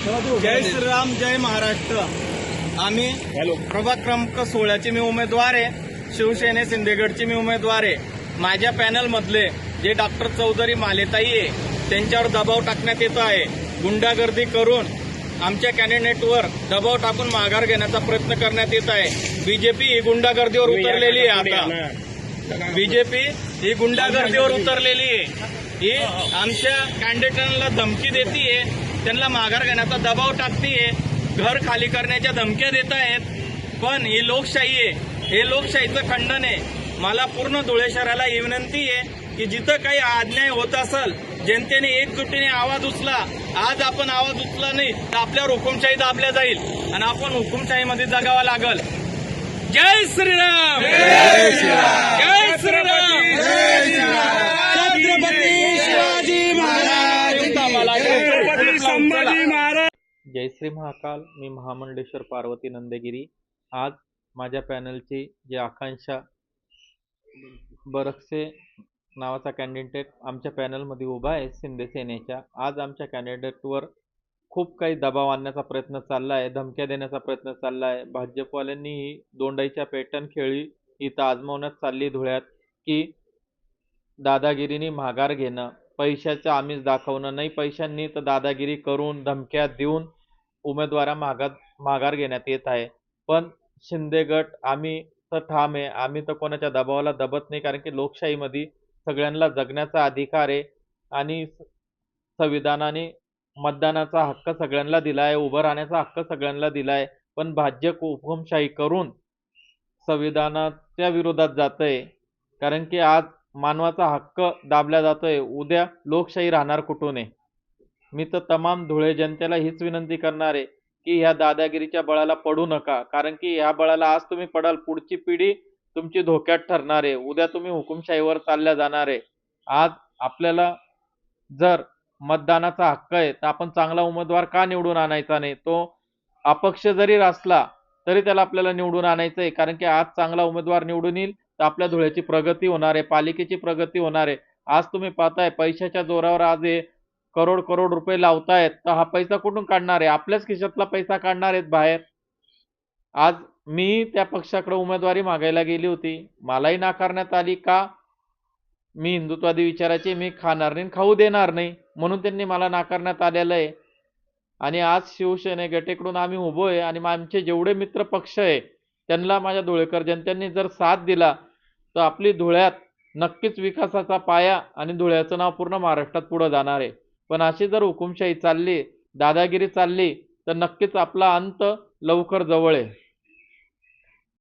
जय श्रीराम जय महाराष्ट्र. आम्ही प्रभाग क्रमांक सोळाचे मी उमेदवार आहे. शिवसेने शिंदेगडचे मी उमेदवार आहे. माझ्या पॅनल मधले जे डॉक्टर चौधरी मालेताई आहे त्यांच्यावर दबाव टाकण्यात येतो आहे. गुंडागर्दी करून आमच्या कॅन्डिडेटवर दबाव टाकून माघार घेण्याचा प्रयत्न करण्यात येत आहे. बीजेपी ही गुंडागर्दीवर उतरलेली आहे आता. बीजेपी ही गुंडागर्दीवर उतरलेली आहे. ही आमच्या कॅन्डिडेटांना धमकी देतीये. त्यांना माघार घेण्याचा दबाव टाकतीये घर खाली करण्याच्या धमक्या देत आहेत पण ही लोकशाही आहे. हे लोकशाहीचं खंडन आहे. मला पूर्ण धुळे शहराला ही विनंती आहे की जिथं काही अन्याय होत असेल जनतेने एकजुटीने आवाज उचला. आज आपण आवाज उचला नाही तर आपल्यावर हुकुमशाही दाबल्या जाईल. आणि आपण हुकुमशाहीमध्ये जगावं लागल. जय श्रीराम! जय श्रीराम! छत्रपती शिवाजी महाराज संभाजी महाराज! जय श्री महाकाल. मी महामंडेश्वर पार्वती नंदेगिरी. आज माझ्या पॅनलची जे आकांक्षा बरकसे नावाचा कॅन्डिडेट आमच्या पॅनलमध्ये उभा आहे शिंदे सेनेच्या. आज आमच्या कॅन्डिडेटवर खूप काही दबाव आणण्याचा प्रयत्न चालला आहे धमक्या देण्याचा प्रयत्न चालला आहे भाजपवाल्यांनी ही दोंडाईच्या पॅटर्न खेळी इथं आजमावण्यात चालली धुळ्यात की दादागिरीने माघार घेणं. पैशाचं आमिष दाखवणं नाही पैशांनी तर दादागिरी करून धमक्या देऊन उमेदवारा मागात माघार घेण्यात येत आहे. पण शिंदे गट आम्ही तर ठाम आहे. आम्ही तर कोणाच्या दबावाला दबत नाही कारण की लोकशाहीमध्ये सगळ्यांना जगण्याचा अधिकार आहे आणि संविधानाने मतदानाचा हक्क सगळ्यांना दिला आहे उभं राहण्याचा हक्क सगळ्यांना दिला आहे. पण भाजप हुकुमशाही करून संविधानाच्या विरोधात जातंय. कारण की आज मानवाचा हक्क दाबला जातोय. उद्या लोकशाही राहणार कुठून आहे? मी तर तमाम धुळे जनतेला हीच विनंती करणार आहे की ह्या दादागिरीच्या बळाला पडू नका. कारण की ह्या बळाला आज तुम्ही पडाल पुढची पिढी तुमची धोक्यात ठरणार आहे. उद्या तुम्ही हुकुमशाहीवर चालल्या जाणार आहे. आज आपल्याला जर मतदानाचा हक्क आहे तर आपण चांगला उमेदवार का निवडून आणायचा नाही? तो अपक्ष जरी असला तरी त्याला आपल्याला निवडून आणायचं आहे कारण की आज चांगला उमेदवार निवडून येईल तर आपल्या धुळ्याची प्रगती होणार आहे पालिकेची प्रगती होणार आहे. आज तुम्ही पाहताय पैशाच्या जोरावर आज हे करोड करोड रुपये लावतायत. तर हा पैसा कुठून काढणार आहे? आपल्याच खिशातला पैसा काढणार आहेत बाहेर. आज मी त्या पक्षाकडे उमेदवारी मागायला गेली होती. मलाही नाकारण्यात आली का? मी हिंदुत्वादी विचाराची मी खाणार नाही खाऊ देणार नाही म्हणून त्यांनी मला नाकारण्यात आलेलं आहे. आणि आज शिवसेने गटेकडून आम्ही उभो आहे आणि आमचे जेवढे मित्र पक्ष आहे त्यांना माझ्या धुळेकर जनतेने जर साथ दिला तर आपली धुळ्यात नक्कीच विकासाचा पाया आणि धुळ्याचं नाव पूर्ण महाराष्ट्रात पुढं जाणार आहे. पण अशी जर हुकुमशाही चालली दादागिरी चालली तर नक्कीच आपला अंत लवकर जवळ आहे.